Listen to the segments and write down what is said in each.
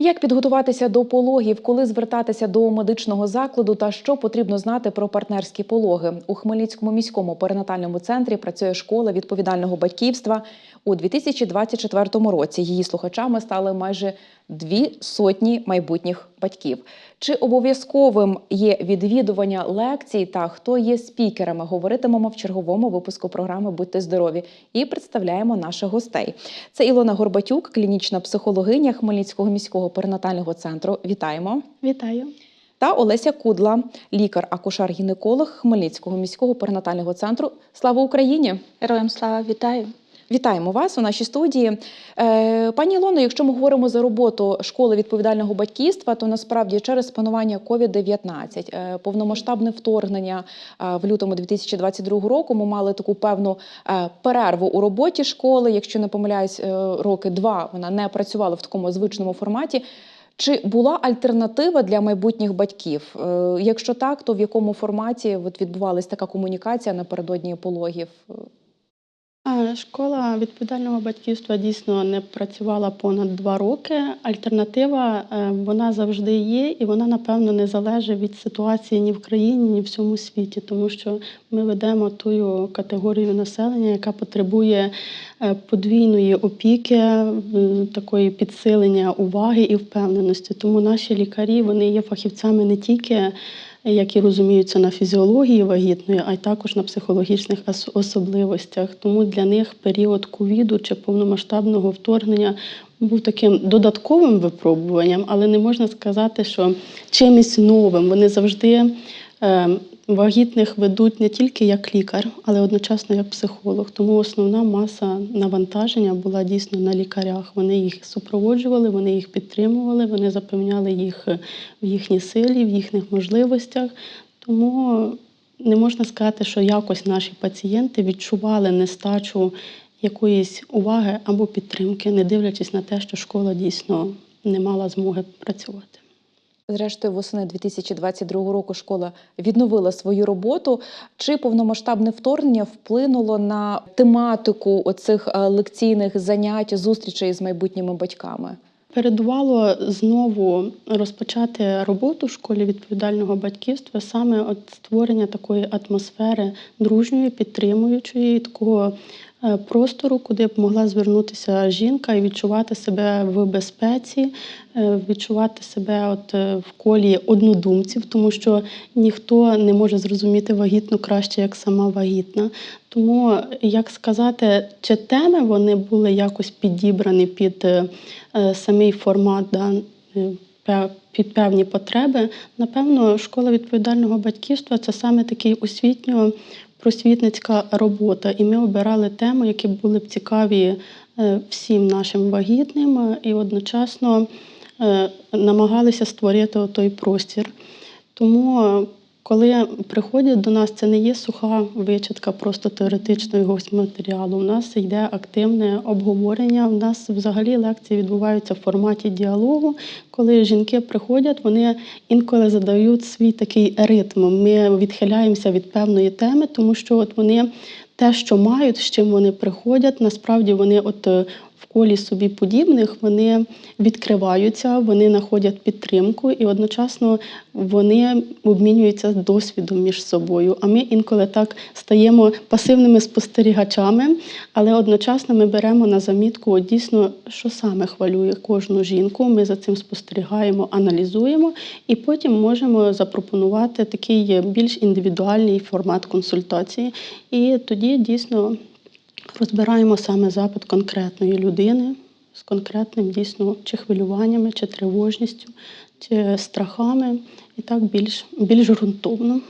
Як підготуватися до пологів, коли звертатися до медичного закладу та що потрібно знати про партнерські пологи? У Хмельницькому міському перинатальному центрі працює школа відповідального батьківства. У 2024 році її слухачами стали майже дві сотні майбутніх батьків. Чи обов'язковим є відвідування лекцій та хто є спікерами? Говоритимемо в черговому випуску програми Будьте здорові і представляємо наших гостей. Це Ілона Горбатюк, клінічна психологиня Хмельницького міського перинатального центру. Вітаємо. Вітаю. Та Олеся Кудла, лікар-акушер-гінеколог Хмельницького міського перинатального центру. Слава Україні! Героям слава вітаю. Вітаємо вас у нашій студії. Е, Пані Ілоно, якщо ми говоримо за роботу школи відповідального батьківства, то насправді через панування COVID-19, е, повномасштабне вторгнення е, в лютому 2022 року, ми мали таку певну перерву у роботі школи. Якщо не помиляюсь, роки два вона не працювала в такому звичному форматі. Чи була альтернатива для майбутніх батьків? Якщо так, то в якому форматі відбувалася така комунікація напередодні пологів? Школа відповідального батьківства дійсно не працювала понад два роки. Альтернатива е, вона завжди є, і вона, напевно, не залежить від ситуації ні в країні, ні в всьому світі, тому що ми ведемо ту категорію населення, яка потребує е, подвійної опіки, е, такої підсилення уваги і впевненості. Тому наші лікарі вони є фахівцями не тільки які розуміються на фізіології вагітної, а й також на психологічних особливостях. Тому для них період ковіду чи повномасштабного вторгнення був таким додатковим випробуванням, але не можна сказати, що чимось новим. Вони завжди е, вагітних ведуть не тільки як лікар, але одночасно як психолог. Тому основна маса навантаження була дійсно на лікарях. Вони їх супроводжували, вони їх підтримували, вони запевняли їх в їхній силі, в їхніх можливостях. Тому не можна сказати, що якось наші пацієнти відчували нестачу якоїсь уваги або підтримки, не дивлячись на те, що школа дійсно не мала змоги працювати. Зрештою, восени 2022 року школа відновила свою роботу. Чи повномасштабне вторгнення вплинуло на тематику оцих е, лекційних занять, зустрічей з майбутніми батьками? Передувало знову розпочати роботу в школі відповідального батьківства, саме от створення такої атмосфери дружньої, підтримуючої, такого простору, куди б могла звернутися жінка і відчувати себе в безпеці, е, відчувати себе от е, в колі однодумців, тому що ніхто не може зрозуміти вагітну краще, як сама вагітна. Тому, як сказати, чи теми вони були якось підібрані під е, е, самий формат, да, е, під певні потреби, напевно, школа відповідального батьківства це саме такий освітньо-просвітницька робота. І ми обирали теми, які були б цікаві е, всім нашим вагітним, е, і одночасно е, намагалися створити той простір. Тому, коли приходять до нас, це не є суха вичитка просто теоретичного якогось матеріалу. У нас йде активне обговорення. У нас взагалі лекції відбуваються в форматі діалогу. Коли жінки приходять, вони інколи задають свій такий ритм. Ми відхиляємося від певної теми, тому що от вони те, що мають, з чим вони приходять, насправді вони от колі собі подібних вони відкриваються, вони знаходять підтримку і одночасно вони обмінюються досвідом між собою. А ми інколи так стаємо пасивними спостерігачами, але одночасно ми беремо на замітку дійсно, що саме хвилює кожну жінку. Ми за цим спостерігаємо, аналізуємо і потім можемо запропонувати такий більш індивідуальний формат консультації. І тоді дійсно розбираємо саме запит конкретної людини з конкретним дійсно чи хвилюваннями, чи тривожністю, чи страхами, і так більш, більш ґрунтовно.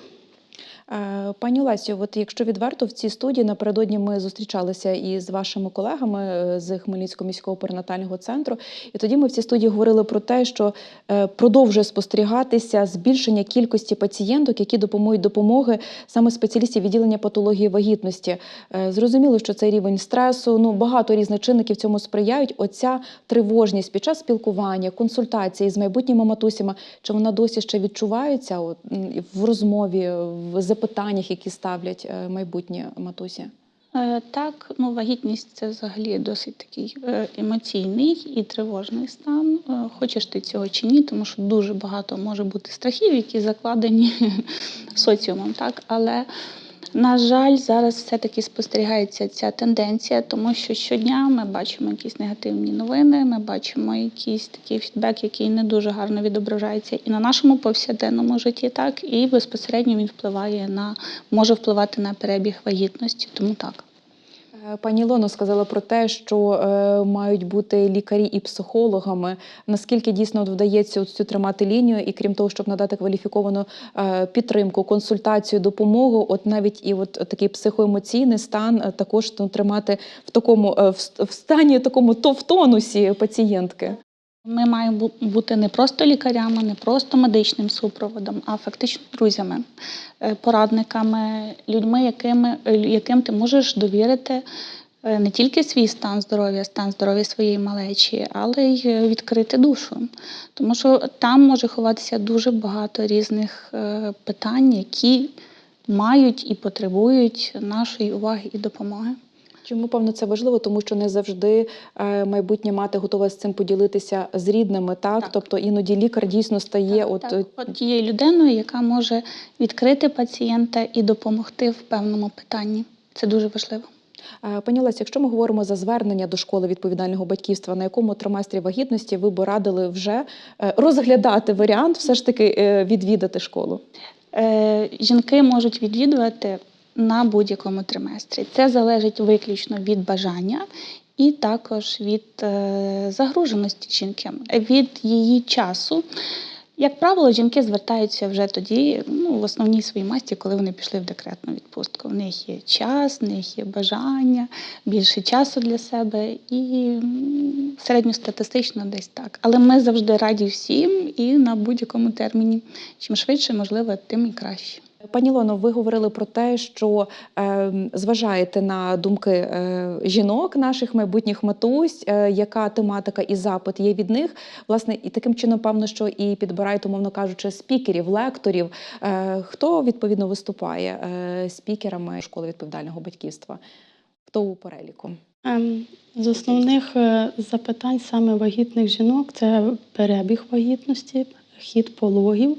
Е, Пані Олесю, от якщо відверто в цій студії напередодні ми зустрічалися із вашими колегами е, з Хмельницького міського перинатального центру, і тоді ми в цій студії говорили про те, що е, продовжує спостерігатися збільшення кількості пацієнток, які допомагають допомоги саме спеціалістів відділення патології вагітності. Зрозуміло, що цей рівень стресу, ну багато різних чинників цьому сприяють. Оця тривожність під час спілкування, консультації з майбутніми матусями, чи вона досі ще відчувається от, в розмові, в запитаннях, які ставлять е, майбутні матусі? Е, Так, ну вагітність це взагалі досить такий е, емоційний і тривожний стан. Хочеш ти цього чи ні, тому що дуже багато може бути страхів, які закладені соціумом. Так, але на жаль, зараз все-таки спостерігається ця тенденція, тому що щодня ми бачимо якісь негативні новини, ми бачимо якийсь такий фідбек, який не дуже гарно відображається і на нашому повсякденному житті, так і безпосередньо він впливає на може впливати на перебіг вагітності. Тому так. Е, Пані Лоно сказала про те, що е, мають бути лікарі і психологами. Наскільки дійсно вдається цю тримати лінію, і крім того, щоб надати кваліфіковану е, підтримку, консультацію, допомогу, от навіть і от такий психоемоційний стан е, також ну, тримати в такому е, в в стані такому то в тонусі пацієнтки. Ми маємо бути не просто лікарями, не просто медичним супроводом, а фактично друзями, е, порадниками, людьми, якими, е, яким ти можеш довірити е, не тільки свій стан здоров'я, стан здоров'я своєї малечі, але й відкрити душу. Тому що там може ховатися дуже багато різних питань, які мають і потребують нашої уваги і допомоги. Чому певно це важливо? Тому що не завжди е, майбутня мати готова з цим поділитися з рідними, так? Так. Тобто іноді лікар дійсно стає Так, от так. е, От тією людиною, яка може відкрити пацієнта і допомогти в певному питанні. Це дуже важливо. Е, Пані Олесі, якщо ми говоримо за звернення до школи відповідального батьківства, на якому триместрі вагітності ви б радили вже розглядати варіант, все ж таки відвідати школу? Жінки можуть відвідувати на будь-якому триместрі. Це залежить виключно від бажання і також від е, загруженості жінки, від її часу. Як правило, жінки звертаються вже тоді, ну, в основній своїй масті, коли вони пішли в декретну відпустку. В них є час, в них є бажання, більше часу для себе і середньостатистично десь так. Але ми завжди раді всім і на будь-якому терміні. Чим швидше, можливо, тим і краще. Пані Лоно, ви говорили про те, що е, зважаєте на думки е, жінок, наших майбутніх матусь, е, яка тематика і запит є від них. Власне, і таким чином, певно, що і підбираєте, умовно кажучи, спікерів, лекторів. Е, хто відповідно виступає е, спікерами школи відповідального батьківства? Хто у переліку? Ем, З основних е, запитань саме вагітних жінок це перебіг вагітності, хід пологів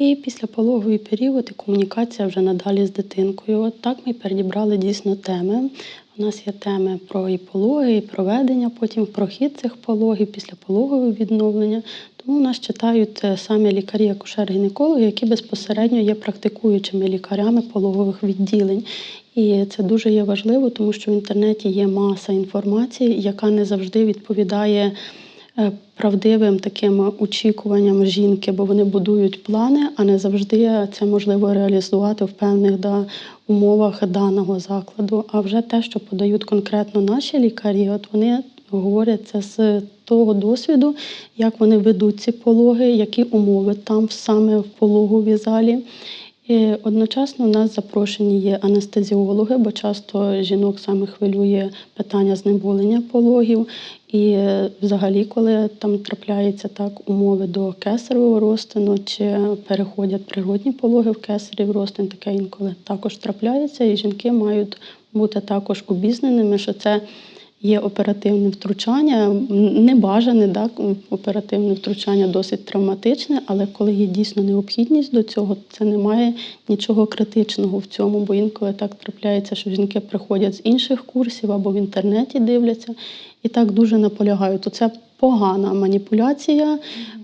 і післяпологовий період і комунікація вже надалі з дитинкою. От так ми підібрали дійсно теми. У нас є теми про і пологи, і проведення, потім про хід цих пологів, післяпологове відновлення. Тому нас читають е, самі лікарі, акушер-гінекологи, які безпосередньо є практикуючими лікарями пологових відділень. І це дуже є важливо, тому що в інтернеті є маса інформації, яка не завжди відповідає правдивим таким очікуванням жінки, бо вони будують плани, а не завжди це можливо реалізувати в певних да, умовах даного закладу. А вже те, що подають конкретно наші лікарі, от вони говорять це з того досвіду, як вони ведуть ці пологи, які умови там саме в пологовій залі. Одночасно у нас запрошені є анестезіологи, бо часто жінок саме хвилює питання знеболення пологів. І взагалі, коли там трапляються так умови до кесаревого розтину, чи переходять природні пологи в кесарів розтин, таке інколи також трапляється, і жінки мають бути також обізнаними, що це є оперативне втручання, небажане, так, оперативне втручання досить травматичне, але коли є дійсно необхідність до цього, це немає нічого критичного в цьому, бо інколи так трапляється, що жінки приходять з інших курсів або в інтернеті дивляться і так дуже наполягають. То це погана маніпуляція,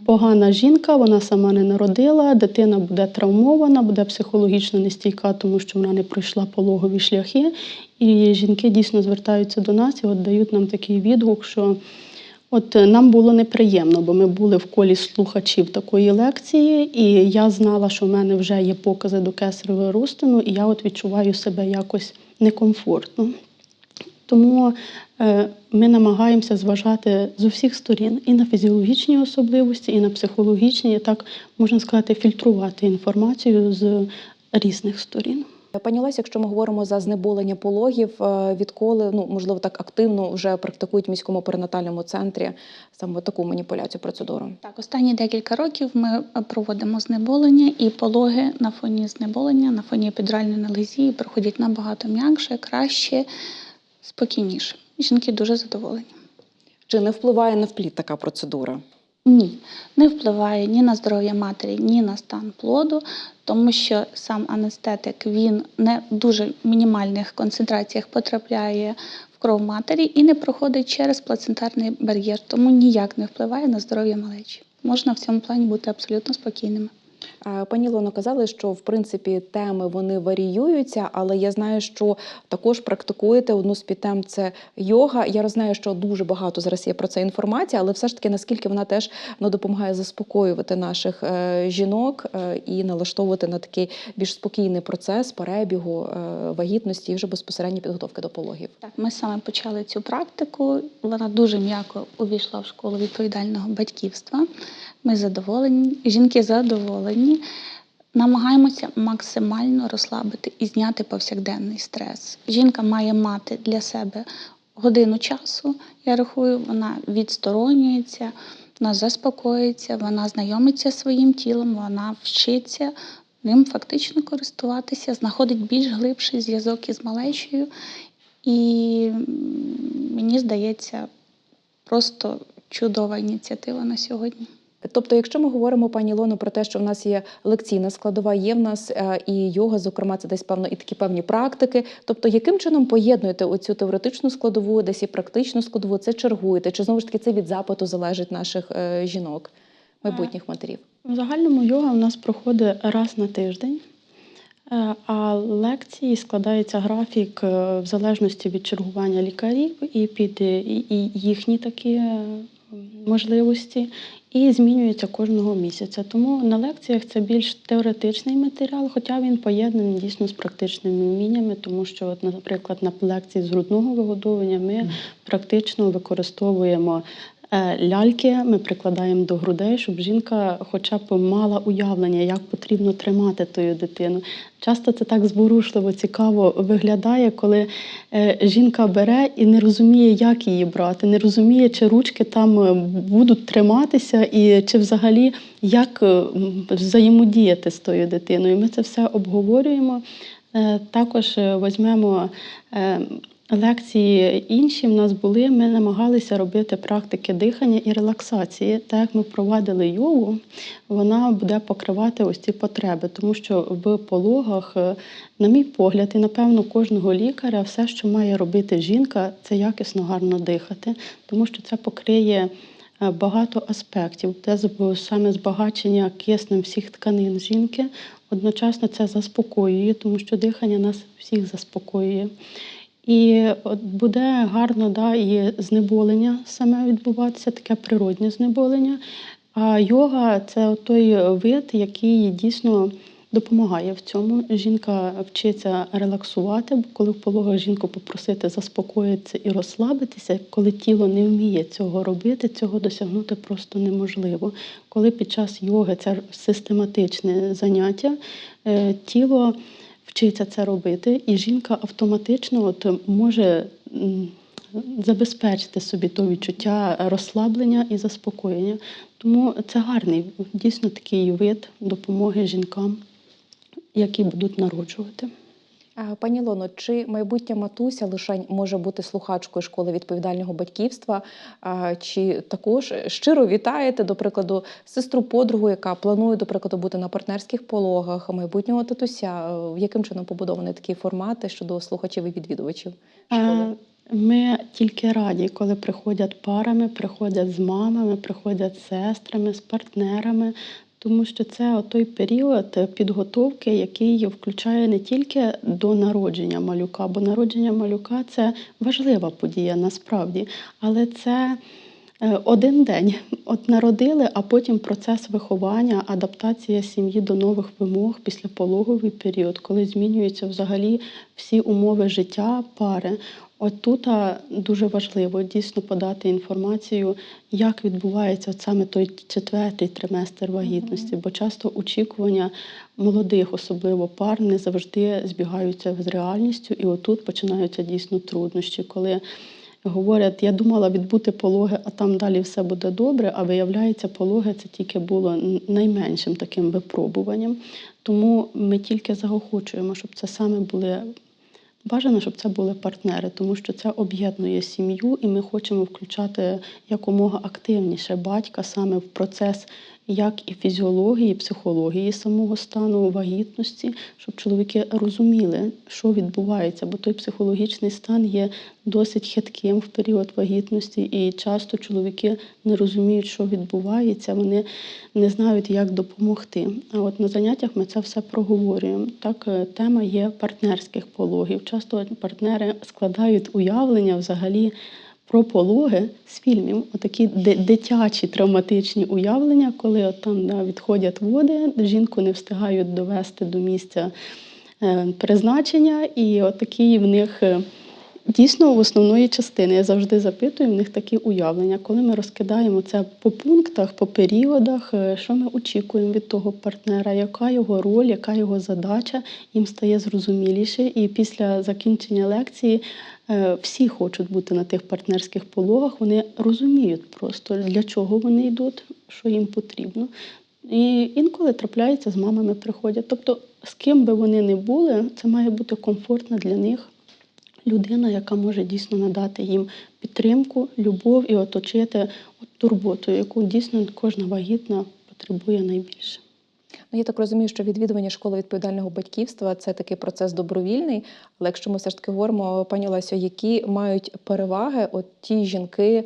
погана жінка, вона сама не народила, дитина буде травмована, буде психологічно нестійка, тому що вона не пройшла пологові шляхи. І жінки дійсно звертаються до нас і от дають нам такий відгук, що от е, нам було неприємно, бо ми були в колі слухачів такої лекції, і я знала, що в мене вже є покази до кесаревого розтину, і я от відчуваю себе якось некомфортно. Тому е, ми намагаємося зважати з усіх сторін і на фізіологічні особливості, і на психологічні, і так можна сказати, фільтрувати інформацію з різних сторін. Пані Лесі, якщо ми говоримо за знеболення пологів, е, відколи ну можливо так активно вже практикують в міському перинатальному центрі саме таку маніпуляцію процедуру. Так, останні декілька років ми е, проводимо знеболення і пологи на фоні знеболення, на фоні епідуральної аналгезії проходять набагато м'якше, краще, спокійніше. Жінки дуже задоволені. Чи не впливає на впліт така процедура? Ні, не впливає ні на здоров'я матері, ні на стан плоду, тому що сам анестетик він не в дуже мінімальних концентраціях потрапляє в кров матері і не проходить через плацентарний бар'єр, тому ніяк не впливає на здоров'я малечі. Можна в цьому плані бути абсолютно спокійними. Е, Пані Лоно, казали, що в принципі теми вони варіюються, але я знаю, що також практикуєте одну з підтем це йога. Я знаю, що дуже багато зараз є про це інформація, але все ж таки наскільки вона теж ну, допомагає заспокоювати наших е, жінок е, і налаштовувати на такий більш спокійний процес перебігу вагітності і вже безпосередньо підготовки до пологів. Так, ми саме почали цю практику. Вона дуже м'яко увійшла в школу відповідального батьківства. Ми задоволені, жінки задоволені. Намагаємося максимально розслабити і зняти повсякденний стрес. Жінка має мати для себе годину часу. Я рахую, вона відсторонюється, вона заспокоїться, вона знайомиться зі своїм тілом, вона вчиться ним фактично користуватися, знаходить більш глибший зв'язок із малечою. І мені здається, просто чудова ініціатива на сьогодні. Тобто, якщо ми говоримо, пані Лоно, про те, що в нас є лекційна складова, є в нас е, і йога, зокрема, це десь певно і такі певні практики. Тобто, яким чином поєднуєте оцю теоретичну складову, десь і практичну складову, це чергуєте? Чи знову ж таки це від запиту залежить наших е, жінок, майбутніх матерів? В загальному йога у нас проходить раз на тиждень, е, а лекції складається графік е, в залежності від чергування лікарів і під е, і- їхні такі е, можливості, і змінюється кожного місяця. Тому на лекціях це більш теоретичний матеріал, хоча він поєднаний дійсно з практичними вміннями, тому що, от, наприклад, на лекції з грудного вигодовування ми практично використовуємо ляльки, ми прикладаємо до грудей, щоб жінка хоча б мала уявлення, як потрібно тримати тою дитину. Часто це так зворушливо, цікаво виглядає, коли е, жінка бере і не розуміє, як її брати, не розуміє, чи ручки там е, будуть триматися, і чи взагалі як е, взаємодіяти з тою дитиною. Ми це все обговорюємо. Е, Також е, візьмемо е, лекції інші в нас були. Ми намагалися робити практики дихання і релаксації. Так як ми провадили йогу, вона буде покривати ось ці потреби, тому що в пологах, е, на мій погляд, і напевно кожного лікаря, все, що має робити жінка, це якісно гарно дихати, тому що це покриє. е, Багато аспектів, те саме збагачення киснем всіх тканин жінки. Одночасно це заспокоює, тому що дихання нас всіх заспокоює. І от буде гарно да, і знеболення саме відбуватися, таке природнє знеболення. А йога це той вид, який дійсно допомагає в цьому. Жінка вчиться релаксувати, бо коли в пологах жінку попросити заспокоїтися і розслабитися, коли тіло не вміє цього робити, цього досягнути просто неможливо. Коли під час йоги це систематичне заняття, е, тіло вчиться це робити, і жінка автоматично от може забезпечити собі то відчуття розслаблення і заспокоєння. Тому це гарний, дійсно такий вид допомоги жінкам, які будуть народжувати. Пані Лоно, чи майбутня матуся лише може бути слухачкою школи відповідального батьківства? Чи також щиро вітаєте, до прикладу, сестру подругу, яка планує, до прикладу, бути на партнерських пологах, майбутнього татуся? Яким чином побудовані такі формати щодо слухачів і відвідувачів школи? Ми тільки раді, коли приходять парами, приходять з мамами, приходять з сестрами, з партнерами, тому що це той період підготовки, який включає не тільки до народження малюка, бо народження малюка це важлива подія насправді, але це Один день. От народили, а потім процес виховання, адаптація сім'ї до нових вимог після пологовий період, коли змінюються взагалі всі умови життя пари. От тут дуже важливо дійсно подати інформацію, як відбувається от саме той четвертий триместр вагітності, бо часто очікування молодих, особливо пар, не завжди збігаються з реальністю, і отут починаються дійсно труднощі, коли говорять, я думала відбути пологи, а там далі все буде добре. А виявляється, пологи це тільки було найменшим таким випробуванням. Тому ми тільки заохочуємо, щоб це саме були. Бажано, щоб це були партнери, тому що це об'єднує сім'ю, і ми хочемо включати якомога активніше батька саме в процес як і фізіології, і психології самого стану вагітності, щоб чоловіки розуміли, що відбувається, бо той психологічний стан є досить хитким в період вагітності, і часто чоловіки не розуміють, що відбувається, вони не знають, як допомогти. А от на заняттях ми це все проговорюємо. Так, е, тема є партнерських пологів. Часто партнери складають уявлення взагалі. Про пологи з фільмів, отакі дитячі травматичні уявлення, коли от там да, відходять води, жінку не встигають довести до місця е, призначення, і от такі в них е, дійсно в основної частини. Я завжди запитую в них такі уявлення. Коли ми розкидаємо це по пунктах, по періодах, е, що ми очікуємо від того партнера, яка його роль, яка його задача, їм стає зрозуміліше. І після закінчення лекції всі хочуть бути на тих партнерських пологах. Вони розуміють просто для чого вони йдуть, що їм потрібно. І інколи трапляється з мамами приходять. Тобто, з ким би вони не були, це має бути комфортна для них людина, яка може дійсно надати їм підтримку, любов і оточити от турботою, яку дійсно кожна вагітна потребує найбільше. Ну, я так розумію, що відвідування школи відповідального батьківства це такий процес добровільний. Але якщо ми все ж таки говоримо, пані Лесю, які мають переваги от ті жінки, е,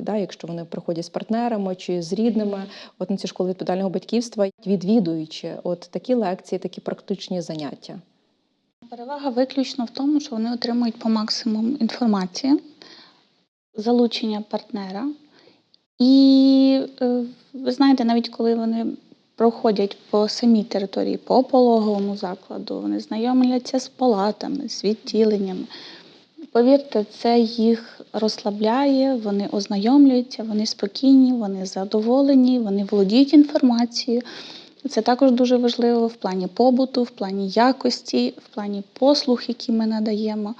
да, якщо вони приходять з партнерами чи з рідними, от на ці школи відповідального батьківства, відвідуючи от такі лекції, такі практичні заняття. Перевага виключно в тому, що вони отримують по максимуму інформації, залучення партнера. І е, ви знаєте, навіть коли вони проходять по самій території, по пологовому закладу, вони знайомляться з палатами, з відділеннями. Повірте, це їх розслабляє, вони ознайомлюються, вони спокійні, вони задоволені, вони володіють інформацією. Це також дуже важливо в плані побуту, в плані якості, в плані послуг, які ми надаємо.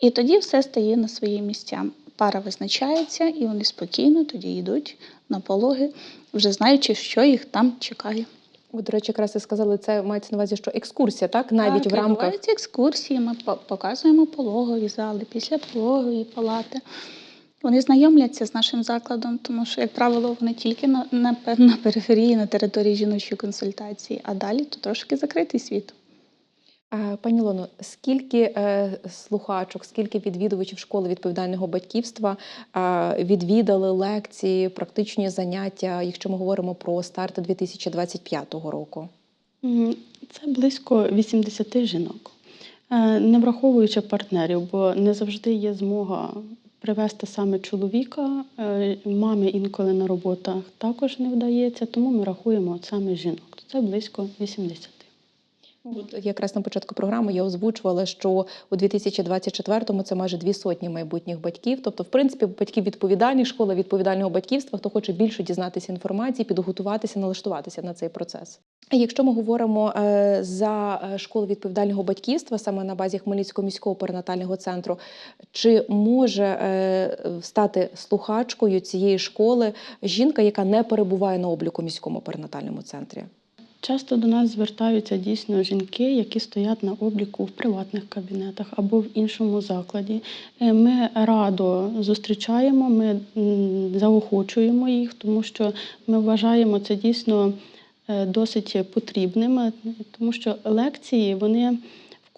І тоді все стає на свої місця. Пара визначається, і вони спокійно тоді йдуть на пологи, вже знаючи, що їх там чекає. Ви, до речі, якраз і сказали, це мається на увазі, що екскурсія, так навіть так, в рамках відбуваються екскурсії, ми показуємо пологові зали, після пологові палати. Вони знайомляться з нашим закладом, тому що, як правило, вони тільки на, на, на периферії, на території жіночої консультації, а далі то трошки закритий світ. А, Пані Лоно, скільки е, слухачок, скільки відвідувачів школи відповідального батьківства е, відвідали лекції, практичні заняття, якщо ми говоримо про старт 2025 року? Це близько 80 жінок, Е, не враховуючи партнерів, бо не завжди є змога привезти саме чоловіка. Е, Мами інколи на роботах також не вдається, тому ми рахуємо саме жінок. Це близько 80. От якраз на початку програми я озвучувала, що у 2024-му це майже дві сотні майбутніх батьків. Тобто, в принципі, батьків відповідальних, школа відповідального батьківства, хто хоче більше дізнатися інформації, підготуватися, налаштуватися на цей процес. Якщо ми говоримо е, за е, школу відповідального батьківства, саме на базі Хмельницького міського перинатального центру, чи може е, стати слухачкою цієї школи жінка, яка не перебуває на обліку міському перинатальному центрі? Часто до нас звертаються дійсно жінки, які стоять на обліку в приватних кабінетах або в іншому закладі. Е, Ми радо зустрічаємо, ми заохочуємо їх, тому що ми вважаємо це дійсно е, досить потрібним, е, тому що лекції вони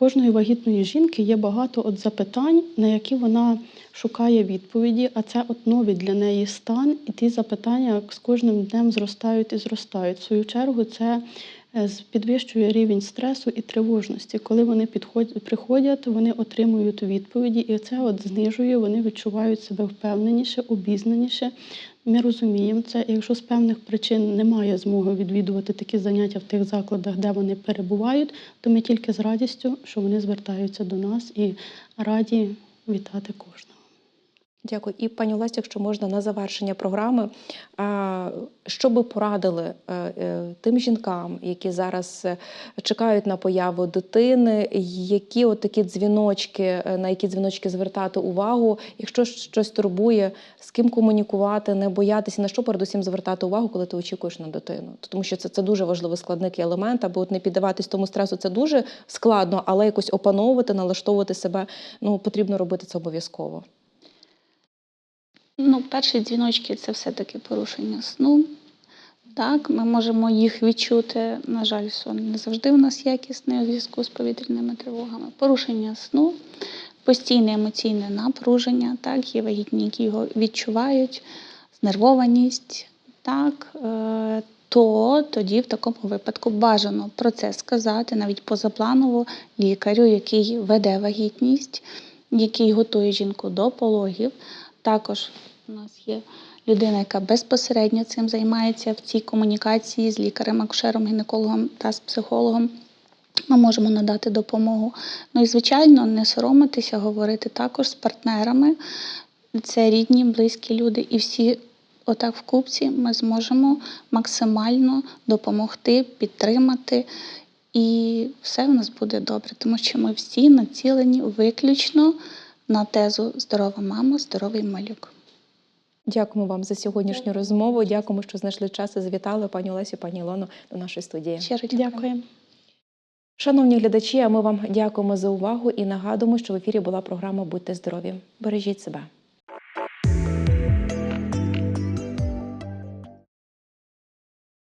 кожної вагітної жінки є багато от запитань, на які вона шукає відповіді, а це от новий для неї стан, і ті запитання з кожним днем зростають і зростають. В свою чергу, це е, підвищує рівень стресу і тривожності. Коли вони приходять, вони отримують відповіді, і це от знижує, вони відчувають себе впевненіше, обізнаніше. Ми розуміємо це. Якщо з певних причин немає змоги відвідувати такі заняття в тих закладах, де вони перебувають, то ми тільки з радістю, що вони звертаються до нас і раді вітати кожного. Дякую. І пані Олесі, якщо можна на завершення програми, що би порадили е, е, тим жінкам, які зараз е, чекають на появу дитини, які от такі дзвіночки, на які дзвіночки звертати увагу, якщо щось турбує, з ким комунікувати, не боятися, на що передусім звертати увагу, коли ти очікуєш на дитину? Тому що це, це дуже важливий складник і елемент, аби от не піддаватись тому стресу, це дуже складно, але якось опановувати, налаштовувати себе, ну потрібно робити це обов'язково. Ну, перші дзвіночки це все-таки порушення сну. Так, ми можемо їх відчути. На жаль, сон не завжди у нас якісний у зв'язку з повітряними тривогами. Порушення сну, постійне емоційне напруження, так, є вагітні, які його відчувають, знервованість, так, е, то тоді в такому випадку бажано про це сказати навіть позапланово лікарю, який веде вагітність, який готує жінку до пологів. Також у нас є людина, яка безпосередньо цим займається в цій комунікації з лікарем, акушером, гінекологом та з психологом. Ми можемо надати допомогу. Ну і, звичайно, не соромитися, говорити також з партнерами. Це рідні, близькі люди, і всі отак в купці ми зможемо максимально допомогти, підтримати. І все в нас буде добре, тому що ми всі націлені виключно на тезу здорова мама, здоровий малюк. Дякуємо вам за сьогоднішню розмову. Дякуємо, що знайшли час і завітали пані Олесю, пані Ілону до нашої студії. Щиро дякуємо. Дякую. Шановні глядачі, а ми вам дякуємо за увагу і нагадуємо, що в ефірі була програма Будьте здорові. Бережіть себе.